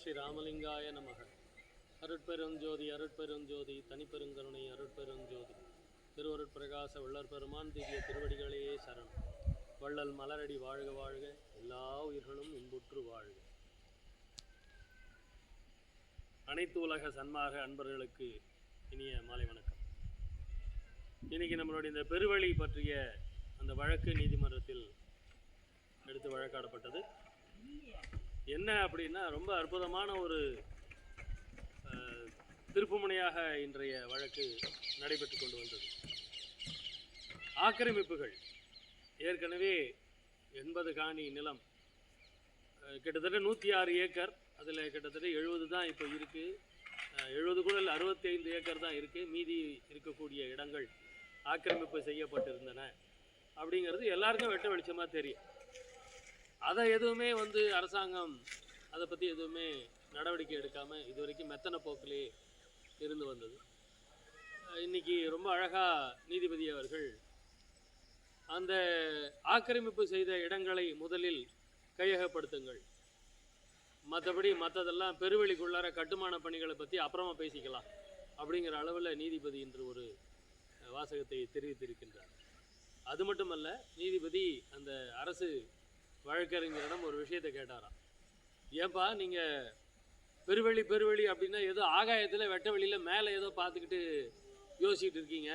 ஸ்ரீ ராமலிங்காய நமக. அருட்பெருஞ்சோதி அருட்பெருஞ்சோதி தனிப்பெருங்கருணை அருட்பெருஞ்சோதி. திருவருட்பிரகாச வள்ளற் பெருமான் திவ்ய திருவடிகளையே சரணம். வள்ளல் மலரடி வாழ்க வாழ்க எல்லா உயிர்களும் இன்புற்று வாழ்க. அனைத்து உலக சன்மாக அன்பர்களுக்கு இனிய மாலை வணக்கம். இன்னைக்கு நம்மளுடைய இந்த பெருவழி பற்றிய அந்த வழக்கு நீதிமன்றத்தில் எடுத்து வழக்காடப்பட்டது. என்ன அப்படின்னா ரொம்ப அற்புதமான ஒரு திருப்புமுனையாக இன்றைய வழக்கு நடைபெற்று கொண்டு வந்தது. ஆக்கிரமிப்புகள் ஏற்கனவே எண்பது காணி நிலம் கிட்டத்தட்ட நூற்றி ஆறு ஏக்கர் அதில் கிட்டத்தட்ட எழுபது தான் இப்போ இருக்குது எழுபது கூட இல்லை அறுபத்தி ஐந்து ஏக்கர் தான் இருக்குது மீதி இருக்கக்கூடிய இடங்கள் ஆக்கிரமிப்பு செய்யப்பட்டிருந்தன. அப்படிங்கிறது எல்லாருக்கும் வெட்ட வெளிச்சமாக தெரியும். அதை எதுவுமே வந்து அரசாங்கம் அதை பற்றி எதுவுமே நடவடிக்கை எடுக்காமல் இது வரைக்கும் மெத்தன போக்கிலே இருந்து வந்தது. இன்றைக்கி ரொம்ப அழகாக நீதிபதி அவர்கள் அந்த ஆக்கிரமிப்பு செய்த இடங்களை முதலில் கையகப்படுத்துங்கள். மற்றபடி மற்றதெல்லாம் பெருவெளிக்குள்ளார கட்டுமான பணிகளை பற்றி அப்புறமா பேசிக்கலாம் அப்படிங்கிற அளவில் நீதிபதி என்று ஒரு வாசகத்தை தெரிவித்திருக்கின்றார். அது மட்டுமல்ல நீதிபதி அந்த அரசு வழக்கறிஞரிடம் ஒரு விஷயத்தை கேட்டாராம். ஏன்பா நீங்கள் பெருவெளி பெருவெளி அப்படின்னா ஏதோ ஆகாயத்தில் வெட்ட வெளியில் மேலே ஏதோ பார்த்துக்கிட்டு யோசிக்கிட்டு இருக்கீங்க.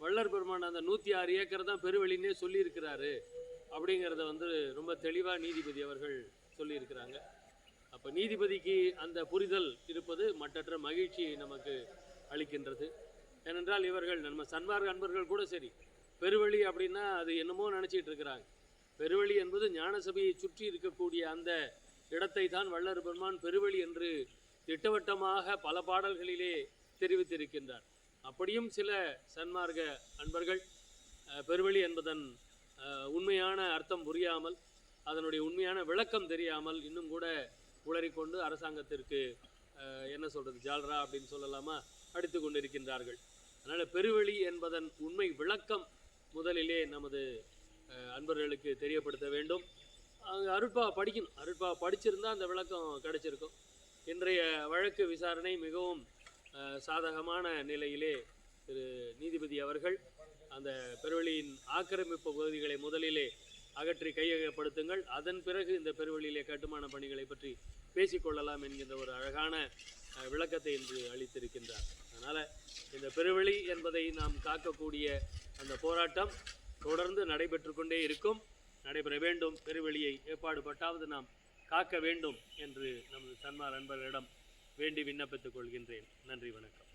வள்ளர் பெருமான் அந்த நூற்றி ஆறு ஏக்கர் தான் பெருவெளின்னே சொல்லியிருக்கிறாரு அப்படிங்கிறத வந்து ரொம்ப தெளிவாக நீதிபதி அவர்கள் சொல்லியிருக்கிறாங்க. அப்போ நீதிபதிக்கு அந்த புரிதல் இருப்பது மற்றற்ற மகிழ்ச்சி நமக்கு அளிக்கின்றது. ஏனென்றால் இவர்கள் நம்ம சன்மார்க்க அன்பர்கள் கூட சரி பெருவழி அப்படின்னா அது என்னமோ நினச்சிட்டு இருக்கிறாங்க. பெருவழி என்பது ஞானசபையை சுற்றி இருக்கக்கூடிய அந்த இடத்தை தான் வள்ளர் பெருமான் பெருவழி என்று திட்டவட்டமாக பல பாடல்களிலே தெரிவித்திருக்கின்றார். அப்படியும் சில சன்மார்க்க அன்பர்கள் பெருவழி என்பதன் உண்மையான அர்த்தம் புரியாமல் அதனுடைய உண்மையான விளக்கம் தெரியாமல் இன்னும் கூட உளறிக்கொண்டு அரசாங்கத்திற்கு என்ன சொல்கிறது ஜால்ரா அப்படின்னு சொல்லலாமா அடித்து கொண்டிருக்கின்றார்கள். அதனால் பெருவழி என்பதன் உண்மை விளக்கம் முதலிலே நமது அன்பர்களுக்கு தெரியப்படுத்த வேண்டும். அங்கே அருட்பா படிக்கணும். அருட்பா படிச்சிருந்தால் அந்த விளக்கம் கிடைச்சிருக்கும். இன்றைய வழக்கு விசாரணை மிகவும் சாதகமான நிலையிலே திரு நீதிபதி அவர்கள் அந்த பெருவெளியின் ஆக்கிரமிப்பு பகுதிகளை முதலிலே அகற்றி கையகப்படுத்துங்கள். அதன் பிறகு இந்த பெருவெளியிலே கட்டுமான பணிகளை பற்றி பேசிக்கொள்ளலாம் என்கின்ற ஒரு அழகான விளக்கத்தை இன்று அளித்திருக்கின்றார். அதனால் இந்த பெருவெளி என்பதை நாம் காக்கக்கூடிய அந்த போராட்டம் தொடர்ந்து நடைபெற்று கொண்டே இருக்கும். நடைபெற வேண்டும். பெருவெளியை ஏற்பாடுபட்டாவது நாம் காக்க வேண்டும் என்று நமது சன்மார் அன்பர்களிடம் வேண்டி விண்ணப்பித்துக் கொள்கின்றேன். நன்றி வணக்கம்.